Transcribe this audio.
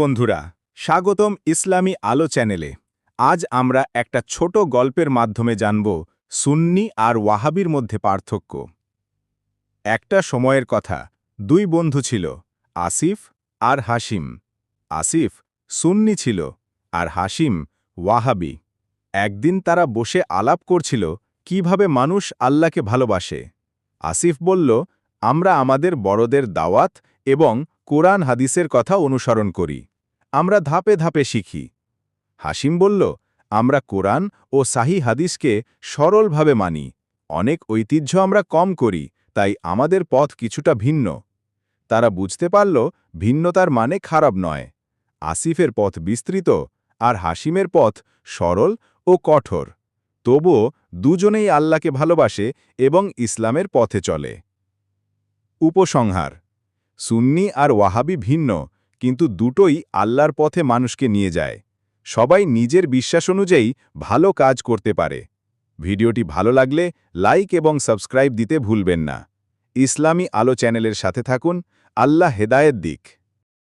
বন্ধুরা, স্বাগতম ইসলামী আলো চ্যানেলে। আজ আমরা একটা ছোট গল্পের মাধ্যমে জানব সুন্নি আর ওয়াহাবির মধ্যে পার্থক্য। একটা সময়ের কথা, দুই বন্ধু ছিল, আসিফ আর হাসিম আসিফ সুন্নি ছিল আর হাসিম ওয়াহাবি। একদিন তারা বসে আলাপ করছিল, কীভাবে মানুষ আল্লাহকে ভালোবাসে। আসিফ বলল, আমরা আমাদের বড়দের দাওয়াত এবং কোরআন হাদিসের কথা অনুসরণ করি। আমরা ধাপে ধাপে শিখি। হাসিম বলল, আমরা কোরআন ও সাহি হাদিসকে সরলভাবে মানি। অনেক ঐতিহ্য আমরা কম করি, তাই আমাদের পথ কিছুটা ভিন্ন। তারা বুঝতে পারল, ভিন্নতার মানে খারাপ নয়। আসিফের পথ বিস্তৃত, আর হাসিমের পথ সরল ও কঠোর। তবুও দুজনেই আল্লাহকে ভালোবাসে এবং ইসলামের পথে চলে। উপসংহার সুন্নি আর ওয়াহাবি ভিন্ন, কিন্তু দুটোই আল্লাহর পথে মানুষকে নিয়ে যায়। সবাই নিজের বিশ্বাস অনুযায়ী ভালো কাজ করতে পারে। ভিডিওটি ভালো লাগলে লাইক এবং সাবস্ক্রাইব দিতে ভুলবেন না। ইসলামী আলো চ্যানেলের সাথে থাকুন, আল্লাহ হেদায়েত দিক।